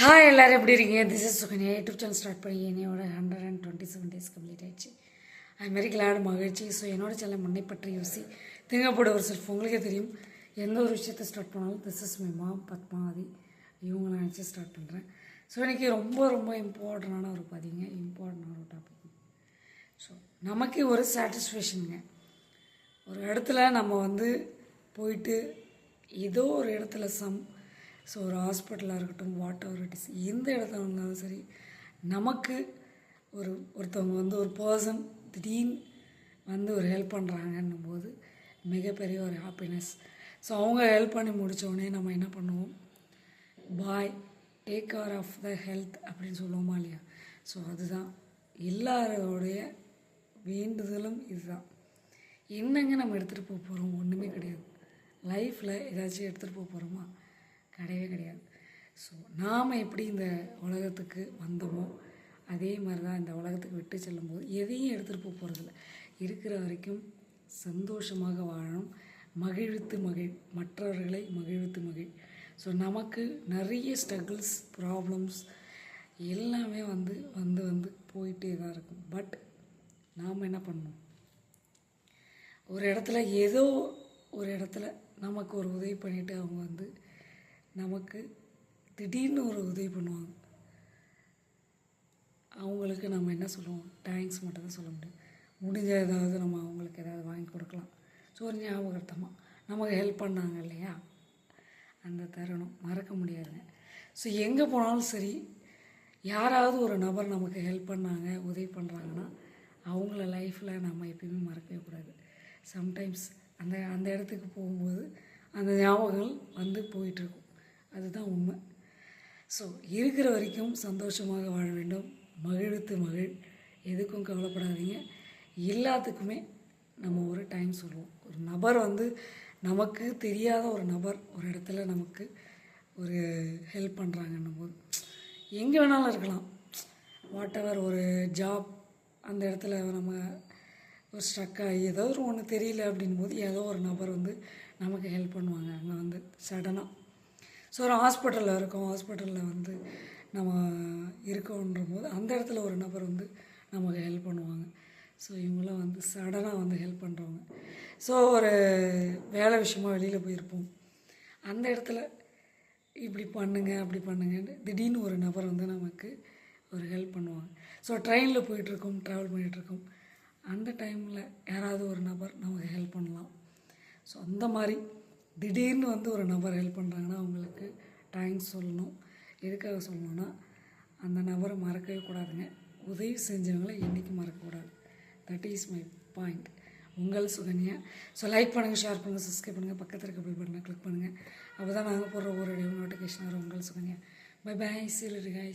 Hi எல்லோரும் எப்படி இருக்கீங்க? This is Sukanya YouTube channel start பண்ணி என்னையோட hundred and twenty seven days complete ஆயிடுச்சு. ஐ மாரி கிளாடு மகிழ்ச்சி. ஸோ என்னோட சேனல் முன்னை பற்றி யோசி. திங்கப்போட ஒரு செல்ஃப் உங்களுக்கே தெரியும். எந்த ஒரு விஷயத்தை ஸ்டார்ட் பண்ணாலும் this is my mom Padmavathi. இவங்கள நினச்சி ஸ்டார்ட் பண்ணுறேன் ஸோ எனக்கு ரொம்ப ரொம்ப இம்பார்ட்டண்டான ஒரு பதிங்க இம்பார்ட்டண்டான ஒரு டாபிக் ஸோ நமக்கு ஒரு சாட்டிஸ்ஃபேக்ஷனுங்க ஒரு இடத்துல நம்ம வந்து போயிட்டு ஏதோ ஒரு இடத்துல சம் ஸோ ஒரு ஹாஸ்பிட்டலாக இருக்கட்டும் வாட் எவர் இட் இஸ் எந்த இடத்துல இருந்தாலும் சரி நமக்கு ஒரு ஒருத்தவங்க வந்து ஒரு பர்சன் திடீர்னு வந்து ஒரு ஹெல்ப் பண்ணுறாங்கன்னும் போது மிகப்பெரிய ஒரு ஹாப்பினஸ் ஸோ அவங்க ஹெல்ப் பண்ணி முடித்தோடனே நம்ம என்ன பண்ணுவோம்? Bye take care of the health அப்படின்னு சொல்லுவோமா இல்லையா? ஸோ அதுதான். எல்லாரோடைய வேண்டுதலும் இதுதான். என்னங்க நம்ம எடுத்துகிட்டு போக போகிறோம் ஒன்றுமே கிடையாது. லைஃப்பில் ஏதாச்சும் எடுத்துகிட்டு போக போகிறோமா கிடையவே கிடையாது. ஸோ நாம் எப்படி இந்த உலகத்துக்கு வந்தோமோ அதே மாதிரி தான் இந்த உலகத்துக்கு விட்டு செல்லும்போது எதையும் எடுத்துகிட்டு போக போகிறதில்ல இருக்கிற வரைக்கும் சந்தோஷமாக வாழணும். மகிழ்வித்து மகிழ் மற்றவர்களை மகிழ்வித்து மகிழ். ஸோ நமக்கு நிறைய ஸ்ட்ரகிள்ஸ் ப்ராப்ளம்ஸ் எல்லாமே வந்து வந்து வந்து போயிட்டே தான் இருக்கும். பட் நாம் என்ன பண்ணணும்? ஒரு இடத்துல ஏதோ ஒரு இடத்துல நமக்கு ஒரு உதவி பண்ணிவிட்டு அவங்க வந்து நமக்கு திடீர்னு ஒரு உதவி பண்ணுவாங்க. அவங்களுக்கு நம்ம என்ன சொல்லுவோம்? தேங்க்ஸ் மட்டும் தான் சொல்ல முடியும். முடிஞ்ச ஏதாவது நம்ம அவங்களுக்கு ஏதாவது வாங்கி கொடுக்கலாம். ஸோ ஒரு ஞாபகார்த்தமாக நமக்கு ஹெல்ப் பண்ணாங்க இல்லையா? அந்த தருணம் மறக்க முடியாதுங்க. ஸோ எங்கே போனாலும் சரி யாராவது ஒரு நபர் நமக்கு ஹெல்ப் பண்ணாங்க உதவி பண்ணுறாங்கன்னா அவங்கள லைஃப்பில் நம்ம எப்பயுமே மறக்கவே கூடாது. சம்டைம்ஸ் அந்த அந்த இடத்துக்கு போகும்போது அந்த ஞாபகங்கள் வந்து போயிட்டுருக்கும் அதுதான் உண்மை. ஸோ இருக்கிற வரைக்கும் சந்தோஷமாக வாழ வேண்டும். மகிழ்த்து மகிழ். எதுக்கும் கவலைப்படாதீங்க. எல்லாத்துக்குமே நம்ம ஒரு டைம் சொல்லுவோம். ஒரு நபர் வந்து நமக்கு தெரியாத ஒரு நபர் ஒரு இடத்துல நமக்கு ஒரு ஹெல்ப் பண்ணுறாங்கன்னும் போது எங்கே வேணாலும் இருக்கலாம். வாட் எவர் ஒரு ஜாப் அந்த இடத்துல நம்ம ஒரு ஸ்ட்ரக் ஆகி ஏதோ ஒரு ஒன்று தெரியல அப்படின் போது ஏதோ ஒரு நபர் வந்து நமக்கு ஹெல்ப் பண்ணுவாங்க. அங்கே வந்து சடனாக ஸோ ஒரு ஹாஸ்பிட்டலில் இருக்கோம். ஹாஸ்பிட்டலில் வந்து நம்ம இருக்கோன்ற போது அந்த இடத்துல ஒரு நபர் வந்து நமக்கு ஹெல்ப் பண்ணுவாங்க. ஸோ இவங்களாம் வந்து சடனாக வந்து ஹெல்ப் பண்ணுறவங்க ஸோ ஒரு வேலை விஷயமாக வெளியில் போயிருப்போம். அந்த இடத்துல இப்படி பண்ணுங்க அப்படி பண்ணுங்கன்னு திடீர்னு ஒரு நபர் வந்து நமக்கு ஒரு ஹெல்ப் பண்ணுவாங்க. ஸோ ட்ரெயினில் போயிட்டுருக்கோம் ட்ராவல் பண்ணிகிட்ருக்கோம் அந்த டைமில் யாராவது ஒரு நபர் நமக்கு ஹெல்ப் பண்ணலாம். ஸோ அந்த மாதிரி திடீர்னு வந்து ஒரு நபர் ஹெல்ப் பண்ணுறாங்கன்னா அவங்களுக்கு தேங்க்ஸ் சொல்லணும். எதுக்காக சொல்லணும்னா அந்த நபரை மறக்கவே கூடாதுங்க. உதவி செஞ்சவங்களை என்றைக்கும் மறக்கக்கூடாது தட் இஸ் மை பாயிண்ட் உங்கள் சுகன்யா. ஸோ லைக் பண்ணுங்கள் ஷேர் பண்ணுங்கள் சப்ஸ்கிரைப் பண்ணுங்கள் பக்கத்தில் இருக்க பில் பட்டனை கிளிக் பண்ணுங்கள் அப்போ தான் நாங்கள் போடுற ஒரு நோட்டிஃபிகேஷன் வரும். உங்கள் சுகன்யா. பை பை சீலரி காய்ஸ்